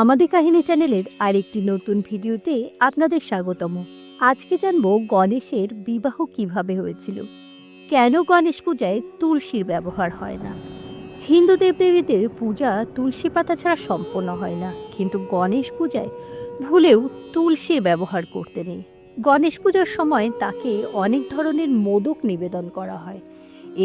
আমাদের কাহিনী চ্যানেলের আরেকটি নতুন ভিডিওতে আপনাদের স্বাগতম। আজকে জানব গণেশের বিবাহ কীভাবে হয়েছিল। কেন গণেশ পূজায় তুলসীর ব্যবহার হয় না? হিন্দু দেবদেবীদের পূজা তুলসী পাতা ছাড়া সম্পন্ন হয় না, কিন্তু গণেশ পূজায় ভুলেও তুলসীর ব্যবহার করতে নেই। গণেশ পূজার সময় তাকে অনেক ধরনের মোদক নিবেদন করা হয়।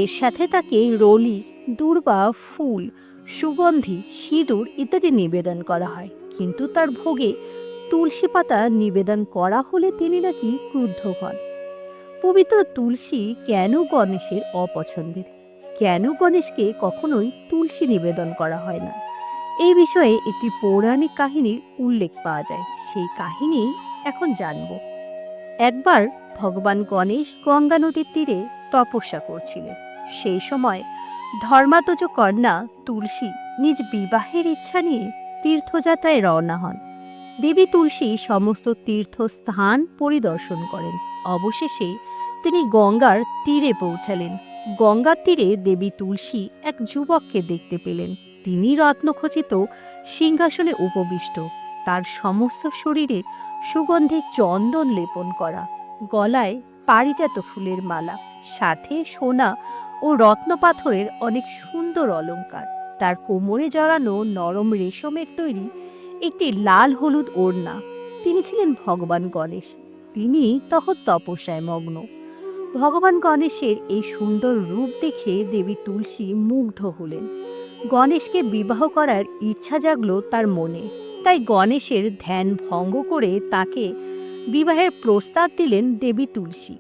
এর সাথে তাকে রলি, দূর্বা, ফুল সুগন্ধি, সিঁদুর ইত্যাদি নিবেদন করা হয়। কিন্তু তার ভোগে তুলসী পাতা নিবেদন করা হলে তিনি নাকি ক্রুদ্ধ হন। পবিত্র তুলসী কেন গণেশের অপছন্দের? কেন গণেশকে কখনোই তুলসী নিবেদন করা হয় না? এই বিষয়ে একটি পৌরাণিক কাহিনীর উল্লেখ পাওয়া যায়। সেই কাহিনী এখন জানব। একবার ভগবান গণেশ গঙ্গা নদীর তীরে তপস্যা করছিলেন। সেই সময় ধর্মাতজ কন্যা তুলসী নিজ বিবাহের ইচ্ছা নিয়ে তীর্থযাত্রায় রওনা হন। দেবী তুলসী সমস্ত তীর্থস্থান পরিদর্শন করেন। অবশেষে তিনি গঙ্গার তীরে পৌঁছালেন। গঙ্গার তীরে দেবী তুলসী এক যুবককে দেখতে পেলেন। তিনি রত্নখচিত, সিংহাসনে উপবিষ্ট। তার সমস্ত শরীরে সুগন্ধি চন্দন লেপন করা। গলায় পারিজাত ফুলের মালা। সাথে সোনা ও রত্নপাথরের অনেক সুন্দর অলংকার তার কোমরে জড়ানো নরম রেশমের তৈরি একটি লাল হলুদ ওড়না। তিনি ছিলেন ভগবান গণেশ। তিনি তখন তপস্যায় মগ্ন। ভগবান গণেশের এই সুন্দর রূপ দেখে দেবী তুলসী মুগ্ধ হলেন। গণেশকে বিবাহ করার ইচ্ছা জাগলো তার মনে। তাই গণেশের ধ্যান ভঙ্গ করে তাকে বিবাহের প্রস্তাব দিলেন দেবী তুলসী।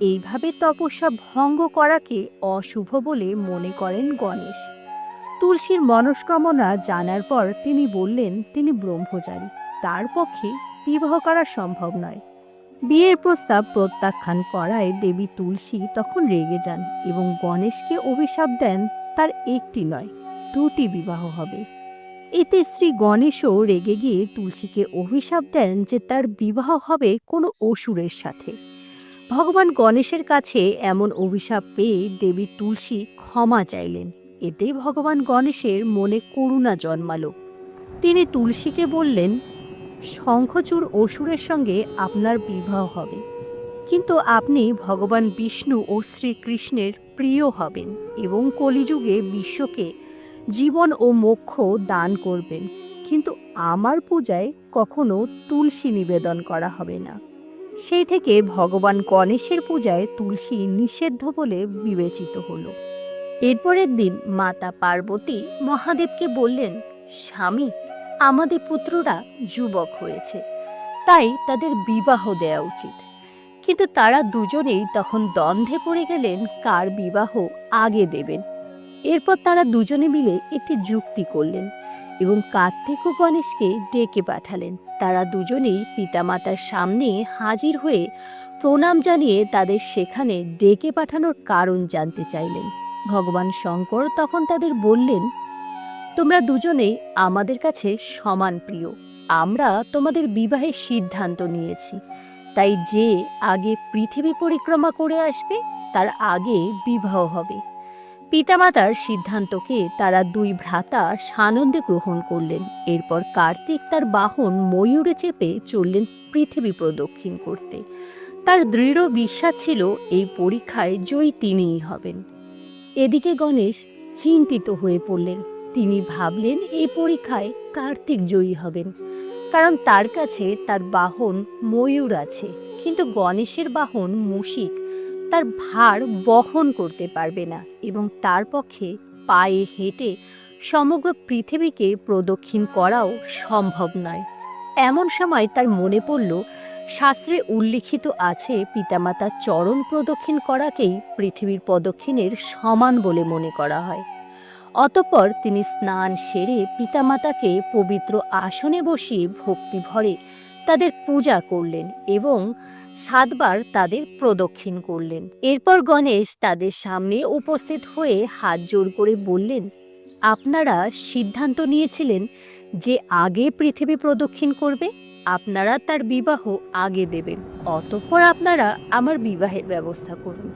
এইভাবে তপস্যা ভঙ্গ করাকে অশুভ বলে মনে করেন গণেশ। তুলসীর মনস্কামনা জানার পর তিনি বললেন, তিনি ব্রহ্মচারী, তার পক্ষে বিবাহ করা সম্ভব নয়। বিয়ের প্রস্তাব প্রত্যাখ্যান করায় দেবী তুলসী তখন রেগে যান এবং গণেশকে অভিশাপ দেন, তার একটি নয়, দুটি বিবাহ হবে। এতে শ্রী গণেশও রেগে গিয়ে তুলসীকে অভিশাপ দেন যে তার বিবাহ হবে কোনো অসুরের সাথে। ভগবান গণেশের কাছে এমন অভিশাপ পেয়ে দেবী তুলসী ক্ষমা চাইলেন। এতে ভগবান গণেশের মনে করুণা জন্মালো। তিনি তুলসীকে বললেন, শঙ্খচূড় অসুরের সঙ্গে আপনার বিবাহ হবে। কিন্তু আপনি ভগবান বিষ্ণু ও শ্রীকৃষ্ণের প্রিয় হবেন এবং কলিযুগে বিশ্বকে জীবন ও মোক্ষ দান করবেন। কিন্তু আমার পূজায় কখনো তুলসী নিবেদন করা হবে না। সেই থেকে ভগবান গণেশের পূজায় তুলসী নিষিদ্ধ বলে বিবেচিত হলো। এরপর একদিন মাতা পার্বতী মহাদেবকে বললেন, স্বামী, আমাদের পুত্ররা যুবক হয়েছে, তাই তাদের বিবাহ দেওয়া উচিত। কিন্তু তারা দুজনেই তখন দ্বন্দ্বে পড়ে গেলেন, কার বিবাহ আগে দেবেন। এরপর তারা দুজনে মিলে একটি যুক্তি করলেন এবং কার্তিক ও গণেশকে ডেকে পাঠালেন। তারা দুজনেই পিতামাতার সামনে হাজির হয়ে প্রণাম জানিয়ে তাদের সেখানে ডেকে পাঠানোর কারণ জানতে চাইলেন। ভগবান শঙ্কর তখন তাদের বললেন, তোমরা দুজনেই আমাদের কাছে সমান প্রিয়। আমরা তোমাদের বিবাহের সিদ্ধান্ত নিয়েছি। তাই যে আগে পৃথিবী পরিক্রমা করে আসবে, তার আগে বিবাহ হবে। পিতামাতার সিদ্ধান্তকে তারা দুই ভ্রাতা সানন্দে গ্রহণ করলেন। এরপর কার্তিক তার বাহন ময়ূরে চেপে চললেন পৃথিবী প্রদক্ষিণ করতে। তার দৃঢ় বিশ্বাস ছিল এই পরীক্ষায় জয়ী তিনিই হবেন। এদিকে গণেশ চিন্তিত হয়ে পড়লেন। তিনি ভাবলেন, এই পরীক্ষায় কার্তিক জয়ী হবেন। কারণ তার কাছে তার বাহন ময়ূর আছে। কিন্তু গণেশের বাহন মুশিক। তার ভার বহন করতে পারবে না এবং তার পক্ষে পায়ে হেঁটে সমগ্র পৃথিবীকে প্রদক্ষিণ করাও সম্ভব নয়। এমন সময় তার মনে পড়ল, শাস্ত্রে উল্লিখিত আছে পিতামাতার চরণ প্রদক্ষিণ করাকেই পৃথিবীর প্রদক্ষিণের সমান বলে মনে করা হয়। অতঃপর তিনি স্নান সেরে পিতামাতাকে পবিত্র আসনে বসিয়ে ভক্তি ভরে তাদের পূজা করলেন এবং সাতবার তাদের প্রদক্ষিণ করলেন। এরপর গণেশ তাদের সামনে উপস্থিত হয়ে হাত জোর করে বললেন, আপনারা সিদ্ধান্ত নিয়েছিলেন যে আগে পৃথিবী প্রদক্ষিণ করবে, আপনারা তার বিবাহ আগে দেবেন, অতঃপর আপনারা আমার বিবাহের ব্যবস্থা করুন।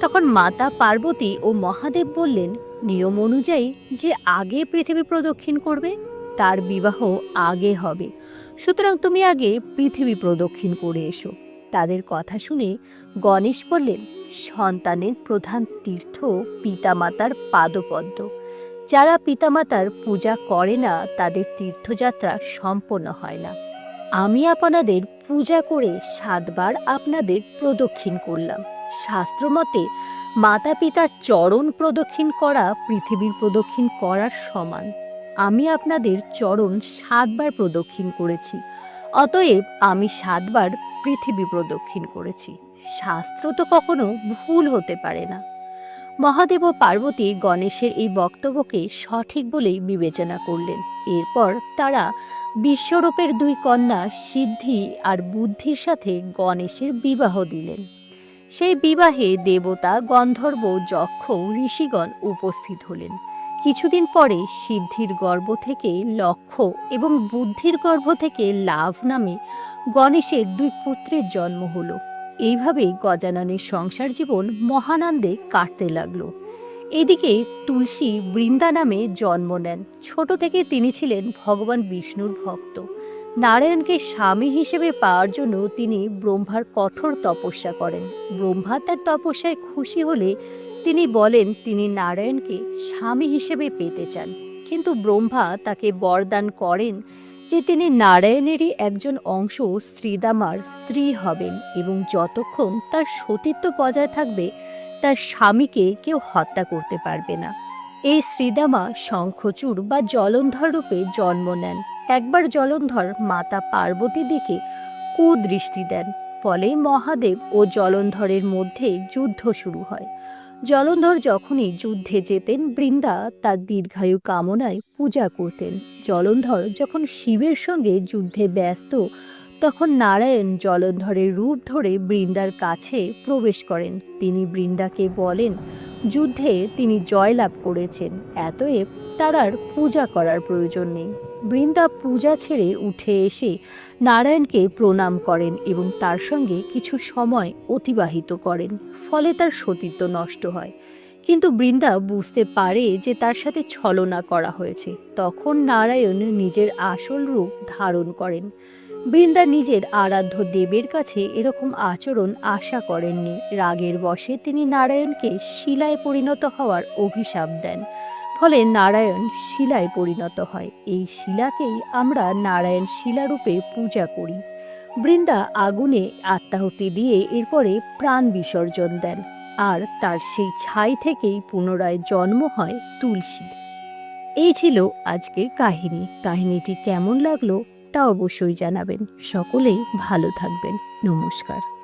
তখন মাতা পার্বতী ও মহাদেব বললেন, নিয়ম অনুযায়ী যে আগে পৃথিবী প্রদক্ষিণ করবে, তার বিবাহ আগে হবে। সুতরাং তুমি আগে পৃথিবী প্রদক্ষিণ করে এসো। তাদের কথা শুনে গণেশ বললেন, সন্তানের প্রধান তীর্থ পিতামাতার পাদপদ্ম। যারা পিতামাতার পূজা করে না, তাদের তীর্থযাত্রা সম্পন্ন হয় না। আমি আপনাদের পূজা করে সাতবার আপনাদের প্রদক্ষিণ করলাম। শাস্ত্রমতে মাতা পিতার চরণ প্রদক্ষিণ করা পৃথিবীর প্রদক্ষিণ করার সমান। আমি আপনাদের চরণ সাতবার প্রদক্ষিণ করেছি, অতএব আমি সাতবার পৃথিবী প্রদক্ষিণ করেছি। শাস্ত্র তো কখনো ভুল হতে পারে না। মহাদেব ও পার্বতী গণেশের এই বক্তব্যকে সঠিক বলেই বিবেচনা করলেন। এরপর তারা বিশ্বরূপের দুই কন্যা সিদ্ধি আর বুদ্ধির সাথে গণেশের বিবাহ দিলেন। সেই বিবাহে দেবতা, গন্ধর্ব, যক্ষ, ঋষিগণ উপস্থিত হলেন। কিছুদিন পরে সিদ্ধির গর্ভ থেকে লক্ষ্য এবং বুদ্ধির গর্ভ থেকে লাভ নামে গণেশের দুই পুত্রের জন্ম হলো। এইভাবেই গজাননের সংসার জীবন মহানন্দে কাটতে লাগল। এদিকে তুলসী বৃন্দা নামে জন্ম নেন। ছোট থেকে তিনি ছিলেন ভগবান বিষ্ণুর ভক্ত। নারায়ণকে স্বামী হিসেবে পাওয়ার জন্য তিনি ব্রহ্মার কঠোর তপস্যা করেন। ব্রহ্মা তার তপস্যায় খুশি হলে তিনি বলেন, তিনি নারায়ণকে স্বামী হিসেবে পেতে চান, কিন্তু ব্রহ্মা তাকে বরদান করেন যে তিনি নারায়ণেরই একজন অংশ শ্রীদামার স্ত্রী হবেন এবং যতক্ষণ তার সতীত্ব বজায় থাকবে, তার স্বামীকে কেউ হত্যা করতে পারবে না। এই শ্রীদামা শঙ্খচূড় বা জলন্ধর রূপে জন্ম নেন। একবার জলন্ধর মাতা পার্বতী দিকে কুদৃষ্টি দেন। ফলে মহাদেব ও জলন্ধরের মধ্যে যুদ্ধ শুরু হয়। জলন্ধর যখনই যুদ্ধে যেতেন, বৃন্দা তার দীর্ঘায়ু কামনায় পূজা করতেন। জলন্ধর যখন শিবের সঙ্গে যুদ্ধে ব্যস্ত, তখন নারায়ণ জলন্ধরের রূপ ধরে বৃন্দার কাছে প্রবেশ করেন। তিনি বৃন্দাকে বলেন, যুদ্ধে তিনি জয়লাভ করেছেন, এতএব তার আর পূজা করার প্রয়োজন নেই। বৃন্দা পূজা ছেড়ে উঠে এসে নারায়ণকে প্রণাম করেন এবং তার সঙ্গে কিছু সময় অতিবাহিত করেন, ফলে তার সতীত্ব নষ্ট হয়। কিন্তু বৃন্দা বুঝতে পারে যে তার সাথে ছলনা করা হয়েছে। তখন নারায়ণ নিজের আসল রূপ ধারণ করেন। বৃন্দা নিজের আরাধ্য দেবের কাছে এরকম আচরণ আশা করেননি। রাগের বশে তিনি নারায়ণকে শিলায় পরিণত হওয়ার অভিশাপ দেন। ফলে নারায়ণ শিলায় পরিণত হয়। এই শিলাকেই আমরা নারায়ণ শিলারূপে পূজা করি। বৃন্দা আগুনে আত্মাহুতি দিয়ে এরপরে প্রাণ বিসর্জন দেন আর তার সেই ছাই থেকেই পুনরায় জন্ম হয় তুলসীর এই ছিল আজকের কাহিনী। কাহিনীটি কেমন লাগল তা অবশ্যই জানাবেন। সকলেই ভালো থাকবেন। নমস্কার।